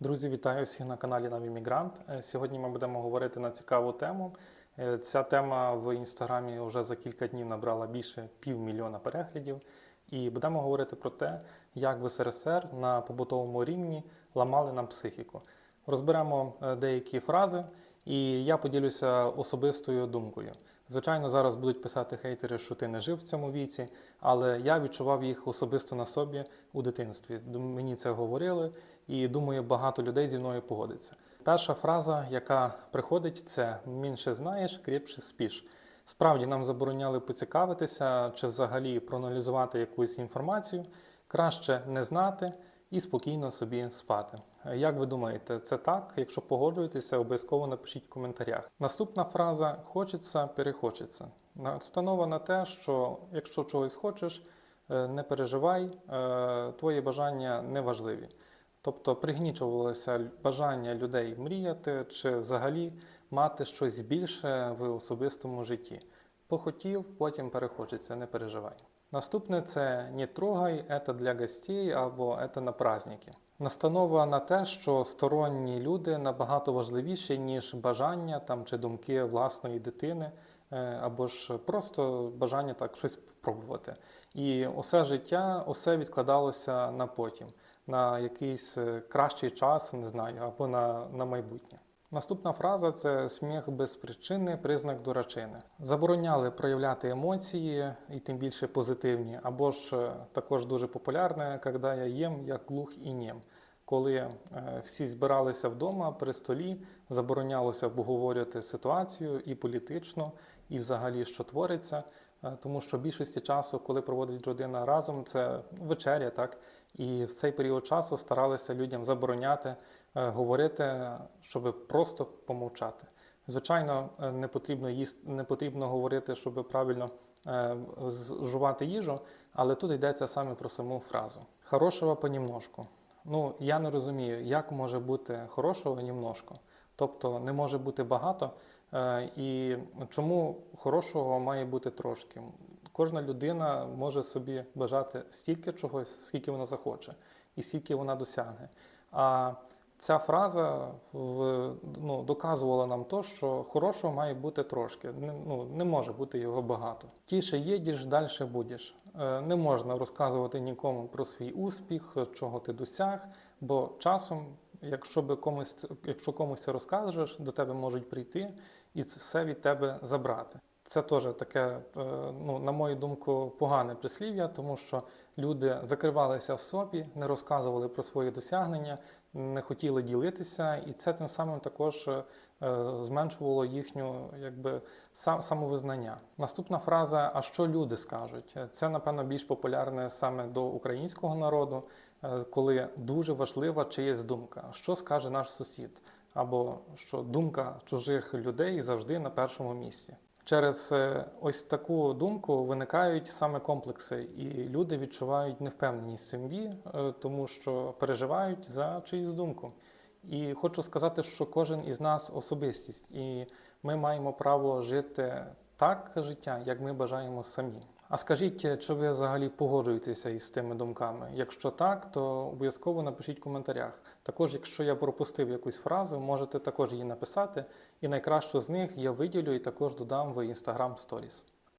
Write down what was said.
Друзі, вітаю всіх на каналі Навімігрант. Е, Сьогодні ми будемо говорити на цікаву тему. Е, Ця тема в інстаграмі вже за кілька днів набрала більше півмільйона переглядів. І будемо говорити про те, як в СРСР на побутовому рівні ламали нам психіку. Розберемо е, деякі фрази, і я поділюся особистою думкою. Звичайно, зараз будуть писати хейтери, що ти не жив в цьому віці, але я відчував їх особисто на собі у дитинстві. Мені це говорили, і думаю, багато людей зі мною погодиться. Перша фраза, яка приходить, це менше знаєш, крепше спіш. Справді нам забороняли поцікавитися чи взагалі проаналізувати якусь інформацію. Краще не знати і спокійно собі спати. Як ви думаєте, це так? Якщо погоджуєтеся, обов'язково напишіть в коментарях. Наступна фраза хочеться, перехочеться. Настанова на те, що якщо чогось хочеш, е, не переживай, е, твої бажання не важливі. Тобто пригнічувалося бажання людей мріяти чи взагалі мати щось більше в особистому житті. Похотів, потім перехочеться, не переживай. Наступне це не трогай, це для гостей або це на праздники. Настанова на те, що сторонні люди набагато важливіші, ніж бажання там, чи думки власної дитини, е, або ж просто бажання так щось пробувати. І усе життя, усе відкладалося на потім, на якийсь е, кращий час, не знаю, або на, на майбутнє. Наступна фраза це сміх без причини, признак дурачини. Забороняли проявляти емоції, і тим більше позитивні, або ж е, також дуже популярне, коли я їм, як глух і нім. Коли е, всі збиралися вдома при столі, заборонялося обговорювати ситуацію і політично, і взагалі, що твориться, тому що більшості часу, коли проводить родина разом, це вечеря, так і в цей період часу старалися людям забороняти е, говорити, щоб просто помовчати. Звичайно, е, не потрібно їсти, не потрібно говорити, щоб правильно е, з- жувати їжу, але тут йдеться саме про саму фразу. Хорошого понемножку. Ну, я не розумію, як може бути хорошого німножко. Тобто не може бути багато. Е, І чому хорошого має бути трошки? Кожна людина може собі бажати стільки чогось, скільки вона захоче, і скільки вона досягне. А ця фраза в, ну, доказувала нам то, що хорошого має бути трошки. Не, ну, не може бути його багато. Тіше їдеш, далі будеш. Е, Не можна розказувати нікому про свій успіх, чого ти досяг, бо часом, якщо би комусь, якщо комусь це розкажеш, до тебе можуть прийти і це все від тебе забрати. Це теж таке, е, ну, на мою думку, погане прислів'я, тому що люди закривалися в собі, не розказували про свої досягнення, не хотіли ділитися, і це тим самим також е, зменшувало їхню якби, самовизнання. Наступна фраза: а що люди скажуть? Це, напевно, більш популярне саме до українського народу, е, коли дуже важлива чиясь думка. Що скаже наш сусід? Або що думка чужих людей завжди на першому місці. Через е, ось таку думку виникають саме комплекси, і люди відчувають невпевненість в собі, е, тому що переживають за чиюсь думку. І хочу сказати, що кожен із нас особистість, і ми маємо право жити так життя, як ми бажаємо самі. А скажіть, чи ви взагалі погоджуєтеся із тими думками? Якщо так, то обов'язково напишіть в коментарях. Також, якщо я пропустив якусь фразу, можете також її написати, і найкращу з них я виділю і також додам в Instagram Stories.